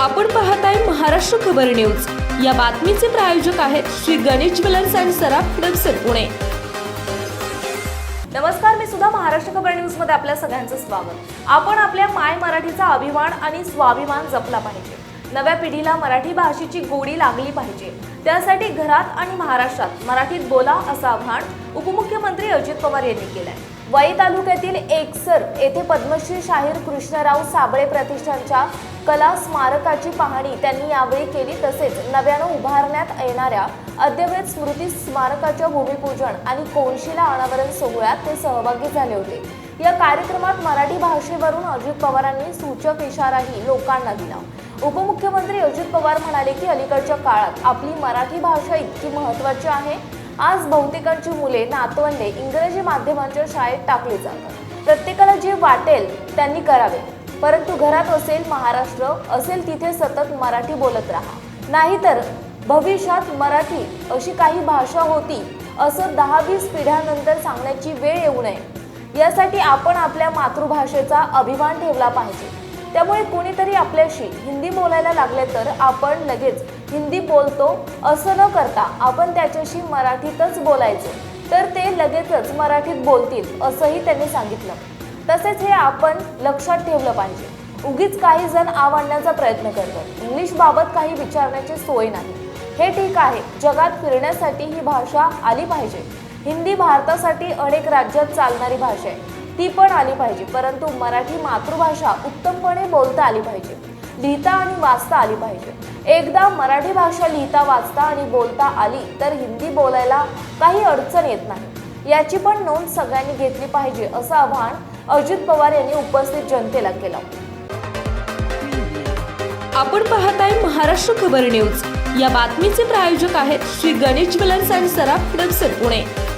आपण पाहताय महाराष्ट्र खबर न्यूज. या बातमीचे प्रायोजक आहेत श्री गणेश ज्वेलर्स अँड सराफ हडपसर पुणे. नमस्कार मी सुद्धा महाराष्ट्र खबर न्यूजमध्ये आपल्या सगळ्यांचं स्वागत. आपण आपल्या माय मराठीचा अभिमान आणि स्वाभिमान जपला पाहिजे. नव्या पिढीला मराठी भाषेची गोडी लागली पाहिजे. त्यासाठी घरात आणि महाराष्ट्रात मराठीत बोला असं आव्हान उपमुख्यमंत्री अजित पवार यांनी केलंय. वाई तालुक्यातील एकसर येथे पद्मश्री शाहीर कृष्णराव साबळे प्रतिष्ठानच्या कला स्मारकाची पाहणी त्यांनी यावेळी केली. तसेच नव्यानं उभारण्यात येणाऱ्या अद्यवत स्मृती स्मारकाच्या भूमिपूजन आणि कोनशिला अनावरण सोहळ्यात ते सहभागी झाले होते. या कार्यक्रमात मराठी भाषेवरून अजित पवारांनी सूचक इशाराही लोकांना दिला. उपमुख्यमंत्री अजित पवार म्हणाले की अलीकडच्या काळात आपली मराठी भाषा इतकी महत्त्वाची आहे. आज बहुतेकांची मुले नातवंडे इंग्रजी माध्यमांच्या शाळेत टाकली जातात. प्रत्येकाला जे वाटेल त्यांनी करावे. परंतु घरात असेल महाराष्ट्र असेल तिथे सतत मराठी बोलत राहा. नाहीतर भविष्यात मराठी अशी काही भाषा होती असं दहा वीस पिढ्यानंतर सांगण्याची वेळ येऊ नये. यासाठी आपण आपल्या मातृभाषेचा अभिमान ठेवला पाहिजे. त्यामुळे कोणीतरी आपल्याशी हिंदी बोलायला लागले तर आपण लगेच हिंदी बोलतो असं न करता आपण त्याच्याशी मराठीतच बोलायचं. तर ते लगेचच मराठीत बोलतील असंही त्यांनी सांगितलं. तसेच हे आपण लक्षात ठेवलं पाहिजे. उगीच काही जण आव आणण्याचा प्रयत्न करतात. इंग्लिश बाबत काही विचारण्याची सोय नाही. हे ठीक आहे जगात फिरण्यासाठी ही भाषा आली पाहिजे. हिंदी भारतासाठी अनेक राज्यात चालणारी भाषा आहे. ती पण आली पाहिजे परंतु मराठी मातृभाषा उत्तमपणे बोलता आली पाहिजे. लिहिता आणि वाचता आली पाहिजे. एकदा मराठी भाषा लिहिता वाचता आणि बोलता आली तर हिंदी बोलायला काही अडचण येत नाही. याची पण नोंद सगळ्यांनी घेतली पाहिजे असं आव्हान अजित पवार यांनी उपस्थित जनतेला केलं. आपण पाहताय महाराष्ट्र खबर न्यूज. या बातमीचे प्रायोजक आहेत श्री गणेश ज्वेलर्स अँड सराफ हडपसर पुणे.